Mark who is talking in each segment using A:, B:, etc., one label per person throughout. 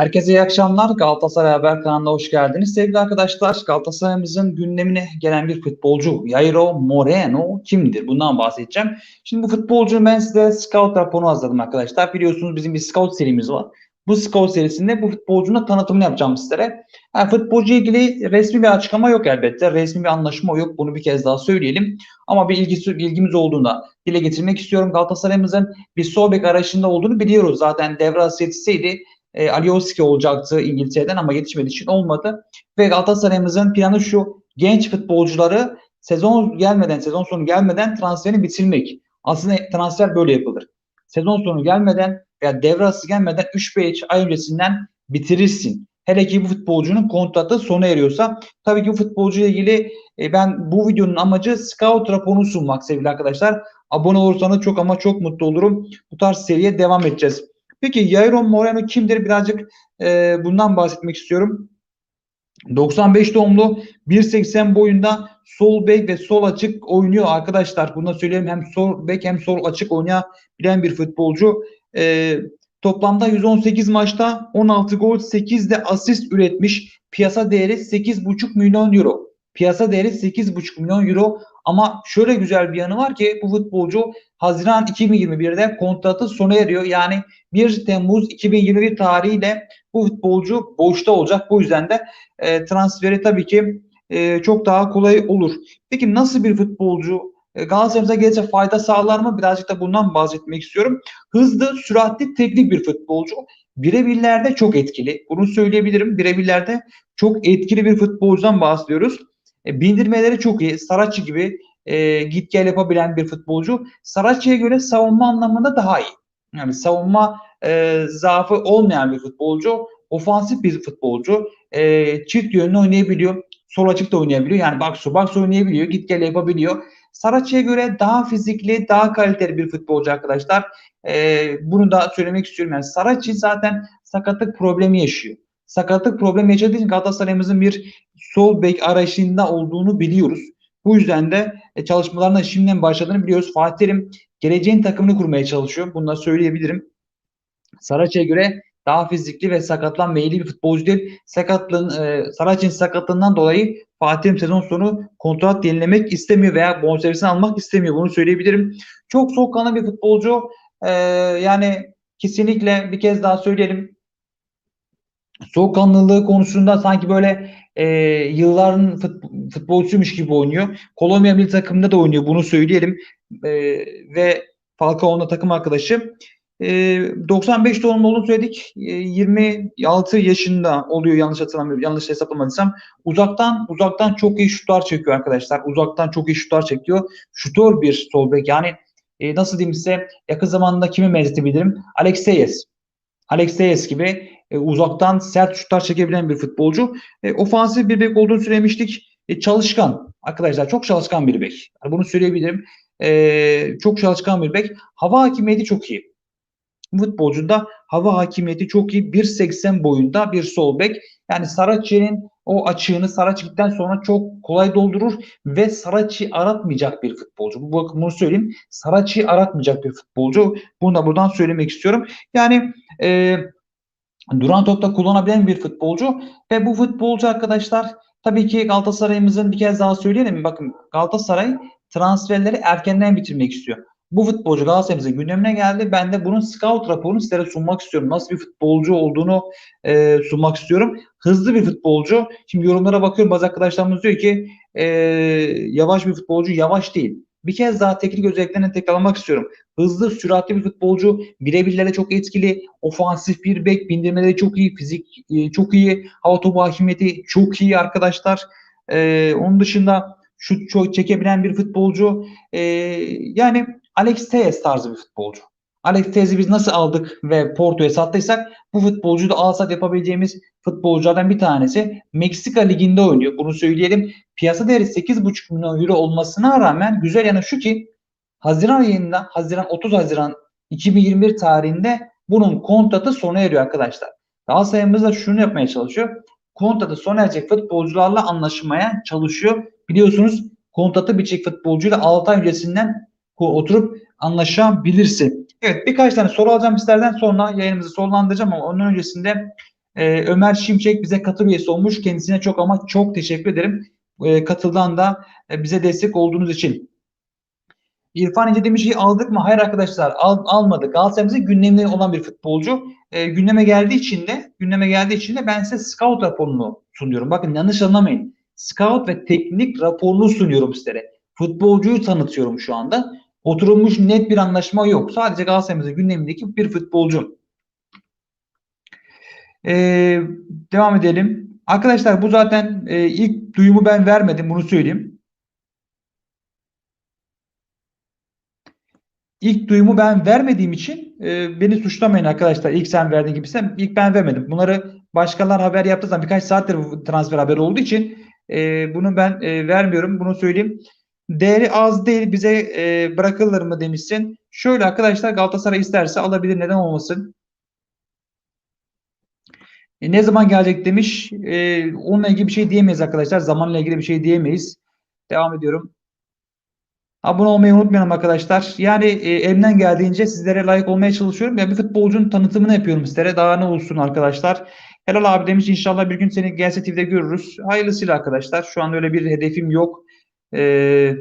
A: Herkese iyi akşamlar. Galatasaray Haber kanalına hoş geldiniz. Sevgili arkadaşlar, Galatasaray'ımızın gündemine gelen bir futbolcu Jairo Moreno kimdir? Bundan bahsedeceğim. Şimdi bu futbolcu ben size scout raporu hazırladım arkadaşlar. Biliyorsunuz bizim bir scout serimiz var. Bu scout serisinde bu futbolcunun tanıtımını yapacağım sizlere. Yani futbolcu ilgili resmi bir açıklama yok elbette. Resmi bir anlaşma yok. Bunu bir kez daha söyleyelim. Ama bir ilgisi, ilgimiz olduğunda dile getirmek istiyorum. Galatasaray'ımızın bir sol arayışında olduğunu biliyoruz. Zaten devre arası e, Alioski olacaktı İngiltere'den ama yetişmediği için olmadı. Ve Galatasaray'ımızın planı şu genç futbolcuları sezon gelmeden, sezon sonu gelmeden transferini bitirmek. Aslında transfer böyle yapılır. Sezon sonu gelmeden veya devre arası gelmeden 3-5 ay öncesinden bitirirsin. Hele ki bu futbolcunun kontratı sona eriyorsa. Tabii ki bu futbolcuyla ilgili e, ben bu videonun amacı scout raporunu sunmak sevgili arkadaşlar. Abone olursanız çok ama çok mutlu olurum. Bu tarz seriye devam edeceğiz. Peki Jairo Moreno kimdir? Birazcık e, bundan bahsetmek istiyorum. 95 doğumlu 1.80 boyunda sol bek ve sol açık oynuyor arkadaşlar. Bunu da söyleyeyim hem sol bek hem sol açık oynayabilen bir futbolcu. E, toplamda 118 maçta 16 gol 8 de asist üretmiş. Piyasa değeri 8,5 milyon euro. Piyasa değeri 8,5 milyon euro. Ama şöyle güzel bir yanı var ki bu futbolcu Haziran 2021'de kontratı sona eriyor. Yani 1 Temmuz 2021 tarihiyle bu futbolcu boşta olacak. Bu yüzden de e, transferi tabii ki e, çok daha kolay olur. Peki nasıl bir futbolcu e, Galatasaray'ımıza gelirse fayda sağlar mı? Birazcık da bundan bahsetmek istiyorum. Hızlı, süratli, teknik bir futbolcu. Birebirlerde çok etkili. Bunu söyleyebilirim. Birebirlerde çok etkili bir futbolcudan bahsediyoruz. E, bindirmeleri çok iyi. Saraçı gibi e, git gel yapabilen bir futbolcu. Saraçı'ya göre savunma anlamında daha iyi. Yani savunma e, zaafı olmayan bir futbolcu. Ofansif bir futbolcu. E, çift yönlü oynayabiliyor. Sol açık da oynayabiliyor. Yani baksu baksu oynayabiliyor. Git gel yapabiliyor. Saraçı'ya göre daha fizikli, daha kaliteli bir futbolcu arkadaşlar. E, bunu da söylemek istiyorum. Yani Saraçı zaten sakatlık problemi yaşıyor. Sakatlık problemi yaşadığı için Galatasaray'ımızın bir sol bek arayışında olduğunu biliyoruz. Bu yüzden de e, çalışmalarına şimdiden başladığını biliyoruz. Fatih Terim geleceğin takımını kurmaya çalışıyor. Bunu da söyleyebilirim. Saraç'a göre daha fizikli ve sakatlan meyilli bir futbolcu değil. Sakatlığın, e, Saraç'ın sakatlığından dolayı Fatih sezon sonu kontrat yenilemek istemiyor veya bonservisini almak istemiyor. Bunu söyleyebilirim. Çok soğukkanlı bir futbolcu. E, yani kesinlikle bir kez daha söyleyelim. Soğukkanlılığı konusunda sanki böyle e, yılların fut, futbolcuymuş gibi oynuyor. Kolombiya milli takımında da oynuyor. Bunu söyleyelim. E, ve Falcao'nun takım arkadaşı. E, 95 doğumlu olduğunu söyledik. E, 26 yaşında oluyor yanlış hatırlamıyorum. Yanlış hesaplamadıysam. Uzaktan uzaktan çok iyi şutlar çekiyor arkadaşlar. Uzaktan çok iyi şutlar çekiyor. Şutör bir sol bek. Yani e, nasıl diyeyim size yakın zamanda kimi benzetebilirim? Alex Teyes. Alex Teyes gibi e, uzaktan sert şutlar çekebilen bir futbolcu. E, ofansif bir bek olduğunu söylemiştik. E, çalışkan arkadaşlar çok çalışkan bir bek. Yani bunu söyleyebilirim. E, çok çalışkan bir bek. Hava hakimiyeti çok iyi. Futbolcuda hava hakimiyeti çok iyi. 1.80 boyunda bir sol bek. Yani Saraçi'nin o açığını Saraçi'den sonra çok kolay doldurur ve Saraçi aratmayacak bir futbolcu. Bu bakın söyleyeyim. Saraçi aratmayacak bir futbolcu. Bunu da buradan söylemek istiyorum. Yani eee duran topta kullanabilen bir futbolcu ve bu futbolcu arkadaşlar tabii ki Galatasaray'ımızın bir kez daha söyleyelim? Bakın Galatasaray transferleri erkenden bitirmek istiyor. Bu futbolcu Galatasaray'ımızın gündemine geldi. Ben de bunun scout raporunu sizlere sunmak istiyorum. Nasıl bir futbolcu olduğunu e, sunmak istiyorum. Hızlı bir futbolcu. Şimdi yorumlara bakıyorum bazı arkadaşlarımız diyor ki e, yavaş bir futbolcu. Yavaş değil. Bir kez daha teknik özelliklerini tekrarlamak istiyorum. Hızlı, süratli bir futbolcu, birebirlere çok etkili, ofansif bir bek, bindirmeleri çok iyi, fizik e, çok iyi, hava topu hakimiyeti çok iyi arkadaşlar. Ee, onun dışında şut çok çekebilen bir futbolcu. Ee, yani Alex Telles tarzı bir futbolcu. Alex Telles'i biz nasıl aldık ve Porto'ya sattıysak bu futbolcuyu da alsak yapabileceğimiz futbolculardan bir tanesi. Meksika Ligi'nde oynuyor. Bunu söyleyelim. Piyasa değeri 8,5 milyon euro olmasına rağmen güzel yanı şu ki Haziran ayında, Haziran 30 Haziran 2021 tarihinde bunun kontratı sona eriyor arkadaşlar. Galatasaray'ımız da şunu yapmaya çalışıyor. Kontratı sona erecek futbolcularla anlaşmaya çalışıyor. Biliyorsunuz kontratı bitecek futbolcuyla 6 ay öncesinden oturup anlaşabilirsin. Evet birkaç tane soru alacağım sizlerden sonra yayınımızı sonlandıracağım ama onun öncesinde Ee, Ömer Şimşek bize katıl üyesi olmuş. Kendisine çok ama çok teşekkür ederim. Ee, katıldan da e, bize destek olduğunuz için. İrfan İnce demiş ki aldık mı? Hayır arkadaşlar al, almadık. Galatasaray'ımızın gündeminde olan bir futbolcu. E, gündeme geldiği için de gündeme geldiği için de ben size scout raporunu sunuyorum. Bakın yanlış anlamayın. Scout ve teknik raporunu sunuyorum sizlere. Futbolcuyu tanıtıyorum şu anda. Oturulmuş net bir anlaşma yok. Sadece Galatasaray'ımızın gündemindeki bir futbolcu. E, devam edelim. Arkadaşlar bu zaten e, ilk duyumu ben vermedim. Bunu söyleyeyim. İlk duyumu ben vermediğim için e, beni suçlamayın arkadaşlar. İlk sen verdiğin gibi sen ilk ben vermedim. Bunları başkalar haber yaptığı zaman birkaç saattir transfer haberi olduğu için e, bunu ben e, vermiyorum. Bunu söyleyeyim. Değeri az değil bize e, bırakılır mı demişsin. Şöyle arkadaşlar Galatasaray isterse alabilir neden olmasın. E, ne zaman gelecek demiş. E, onunla ilgili bir şey diyemeyiz arkadaşlar. Zamanla ilgili bir şey diyemeyiz. Devam ediyorum. Abone olmayı unutmayalım arkadaşlar. Yani e, elimden geldiğince sizlere layık olmaya çalışıyorum. Ya bir futbolcunun tanıtımını yapıyorum sizlere. Daha ne olsun arkadaşlar. Helal abi demiş inşallah bir gün seni TV'de görürüz. Hayırlısıyla arkadaşlar. Şu an öyle bir hedefim yok. Ee,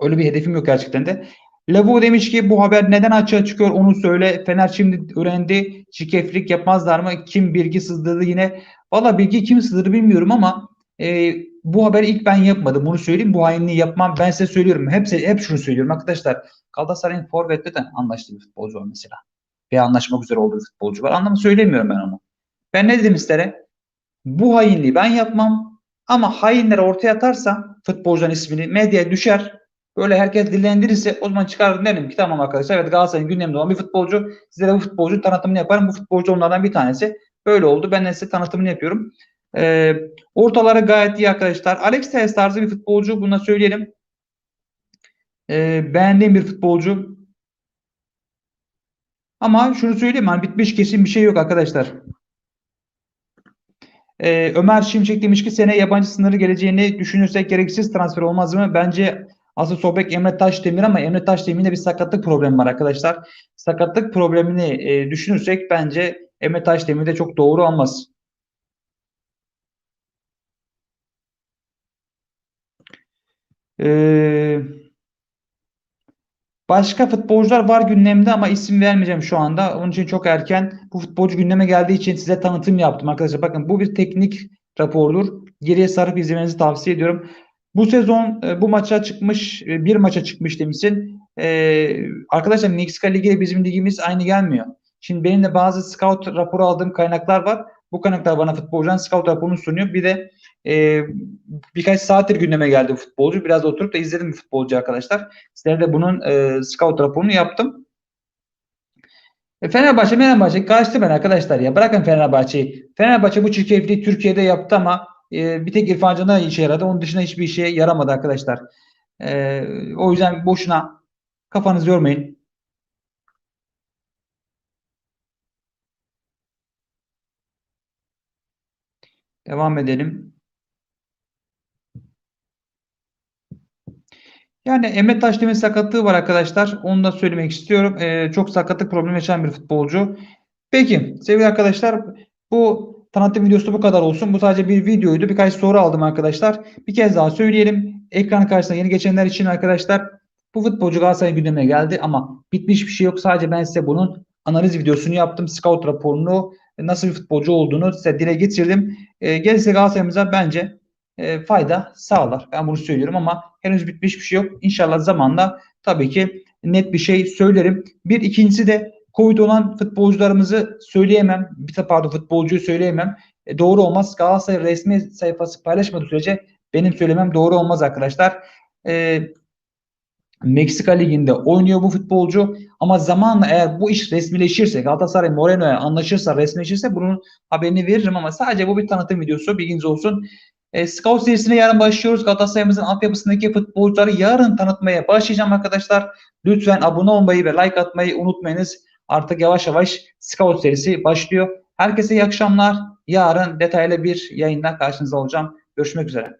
A: öyle bir hedefim yok gerçekten de. Lavu demiş ki bu haber neden açığa çıkıyor onu söyle. Fener şimdi öğrendi. Çirkeflik yapmazlar mı? Kim bilgi sızdırdı yine? Valla bilgi kim sızdırdı bilmiyorum ama e, bu haberi ilk ben yapmadım. Bunu söyleyeyim. Bu hainliği yapmam. Ben size söylüyorum. Hep, hep şunu söylüyorum arkadaşlar. Galatasaray'ın Forvet'te de anlaştığı bir futbolcu var mesela. Veya anlaşmak üzere olduğu bir futbolcu var. Anlamı söylemiyorum ben onu. Ben ne dedim sizlere? Bu hainliği ben yapmam. Ama hainleri ortaya atarsa futbolcunun ismini medyaya düşer. Böyle herkes dillendirirse o zaman çıkardım derim ki tamam arkadaşlar evet Galatasaray'ın gündeminde olan bir futbolcu. Sizlere bu futbolcu tanıtımını yaparım. Bu futbolcu onlardan bir tanesi. Böyle oldu. Ben de size tanıtımını yapıyorum. E, ortaları gayet iyi arkadaşlar. Alex Telles tarzı bir futbolcu. Buna söyleyelim. E, beğendiğim bir futbolcu. Ama şunu söyleyeyim. Hani bitmiş kesin bir şey yok arkadaşlar. Ee, Ömer Şimşek demiş ki sene yabancı sınırı geleceğini düşünürsek gereksiz transfer olmaz mı? Bence asıl Sobek Emre Taşdemir ama Emre Taşdemir'de bir sakatlık problemi var arkadaşlar. Sakatlık problemini e, düşünürsek bence Emre Taşdemir de çok doğru olmaz. Ee, başka futbolcular var gündemde ama isim vermeyeceğim şu anda. Onun için çok erken. Bu futbolcu gündeme geldiği için size tanıtım yaptım arkadaşlar. Bakın bu bir teknik rapordur. Geriye sarıp izlemenizi tavsiye ediyorum. Bu sezon e, bu maça çıkmış, e, bir maça çıkmış demişsin. Ee, arkadaşlar Meksika Ligi ile bizim ligimiz aynı gelmiyor. Şimdi benim de bazı scout raporu aldığım kaynaklar var. Bu kaynaklar bana futbolcudan scout raporunu sunuyor. Bir de e, birkaç saattir gündeme geldi futbolcu. Biraz oturup da izledim futbolcu arkadaşlar. Sizlere de bunun e, scout raporunu yaptım. E, Fenerbahçe, Fenerbahçe kaçtı ben arkadaşlar ya. Bırakın Fenerbahçe'yi. Fenerbahçe bu çirkefliği Türkiye'de yaptı ama e, bir tek İrfan Can'a işe yaradı. Onun dışında hiçbir işe yaramadı arkadaşlar. E, o yüzden boşuna kafanızı yormayın. Devam edelim. Yani Emre Taşdemir sakatlığı var arkadaşlar. Onu da söylemek istiyorum. Ee, çok sakatlık problemi yaşayan bir futbolcu. Peki sevgili arkadaşlar bu tanıtım videosu bu kadar olsun. Bu sadece bir videoydu. Birkaç soru aldım arkadaşlar. Bir kez daha söyleyelim. Ekran karşısına yeni geçenler için arkadaşlar bu futbolcu Galatasaray gündemine geldi ama bitmiş bir şey yok. Sadece ben size bunun analiz videosunu yaptım. Scout raporunu nasıl bir futbolcu olduğunu size dile getirdim. E, gelirse Galatasaray'ımıza bence e, fayda sağlar. Ben bunu söylüyorum ama henüz bitmiş bir şey yok. İnşallah zamanla tabii ki net bir şey söylerim. Bir ikincisi de Covid olan futbolcularımızı söyleyemem. Bir pardon futbolcuyu söyleyemem. E, doğru olmaz. Galatasaray resmi sayfası paylaşmadığı sürece benim söylemem doğru olmaz arkadaşlar. E, Meksika Ligi'nde oynuyor bu futbolcu. Ama zamanla eğer bu iş resmileşirse, Galatasaray Moreno'ya anlaşırsa, resmileşirse bunun haberini veririm ama sadece bu bir tanıtım videosu. Bilginiz olsun. E, Scout serisine yarın başlıyoruz. Galatasaray'ımızın altyapısındaki futbolcuları yarın tanıtmaya başlayacağım arkadaşlar. Lütfen abone olmayı ve like atmayı unutmayınız. Artık yavaş yavaş Scout serisi başlıyor. Herkese iyi akşamlar. Yarın detaylı bir yayında karşınızda olacağım. Görüşmek üzere.